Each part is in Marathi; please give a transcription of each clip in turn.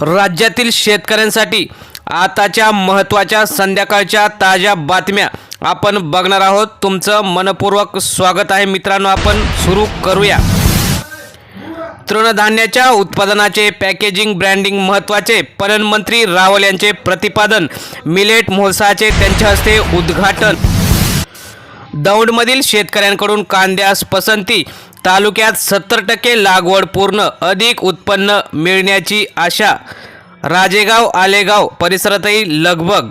राज्यातील शेतकऱ्यांसाठी आताच्या महत्त्वाच्या संध्याकाळच्या ताज्या बातम्या आपण बघणार आहोत. तुमचं मनपूर्वक स्वागत आहे मित्रांनो. आपण सुरू करूया. तृणधान्याच्या उत्पादनाचे पॅकेजिंग ब्रँडिंग महत्त्वाचे पणनमंत्री रावल यांचे प्रतिपादन मिलेट महोत्सवाचे त्यांच्या हस्ते उद्घाटन. दौंडमधील शेतकऱ्यांकडून कांद्यास पसंती तालुक्यात सत्तर टक्के लागवड पूर्ण अधिक उत्पन्न मिळण्याची आशा. राजेगाव आलेगाव परिसरातही लगबग.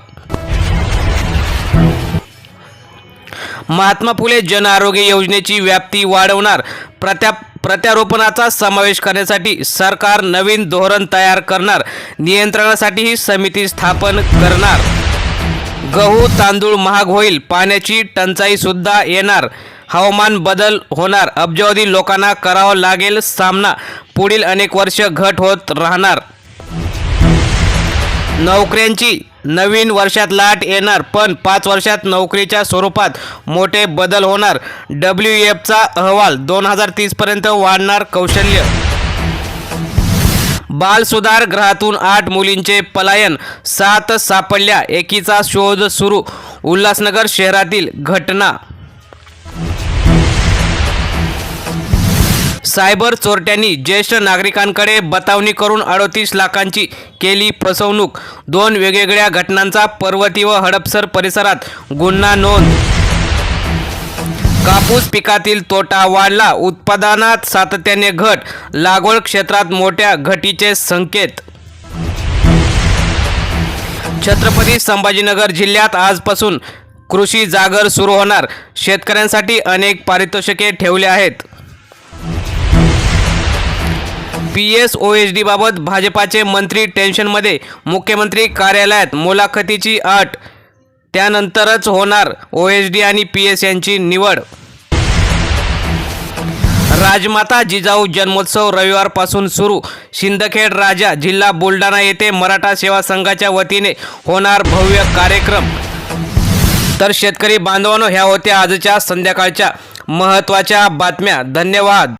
महात्मा फुले जन आरोग्य योजनेची व्याप्ती वाढवणार. प्रत्या प्रत्यारोपणाचा समावेश करण्यासाठी सरकार नवीन धोरण तयार करणार. नियंत्रणासाठी ही समिती स्थापन करणार. गहू तांदूळ महाग होईल पाण्याची टंचाईसुद्धा येणार. हवामान बदल होणार. अब्जावधी लोकांना करावा लागेल सामना. पुढील अनेक वर्ष घट होत राहणार. नोकऱ्यांची नवीन वर्षात लाट येणार पण पाच वर्षात नोकरीच्या स्वरूपात मोठे बदल होणार. डब्ल्यू एफचा अहवाल दोन हजार तीसपर्यंत वाढणार कौशल्य. बालसुधार गृहातून आठ मुलींचे पलायन सात सापडल्या एकीचा शोध सुरू. उल्हासनगर शहरातील घटना सायबर चोरट्यांनी ज्येष्ठ नागरिकांकडे बतावणी करून अडतीस लाखांची केली फसवणूक. दोन वेगवेगळ्या घटनांचा पर्वती व हडपसर परिसरात गुन्हा नोंद. कापूस पिकातील तोटा वाढला. उत्पादनात सातत्याने घट. लागवड क्षेत्रात मोठ्या घटीचे संकेत. छत्रपती संभाजीनगर जिल्ह्यात आजपासून कृषी जागर सुरू होणार. शेतकऱ्यांसाठी अनेक पारितोषिके ठेवले आहेत. पी एस ओ एच डीबाबत भाजपाचे मंत्री टेन्शनमध्ये मुख्यमंत्री कार्यालयात मुलाखतीची अट त्यानंतरच होणार ओ एच डी आणि पी एस यांची निवड. राजमाता जिजाऊ जन्मोत्सव रविवारपासून सुरू. शिंदखेड राजा जिल्हा बुलढाणा येथे मराठा सेवा संघाच्या वतीने होणार भव्य कार्यक्रम. तर शेतकरी बांधवांनो ह्या होत्या आजच्या संध्याकाळच्या महत्त्वाच्या बातम्या. धन्यवाद.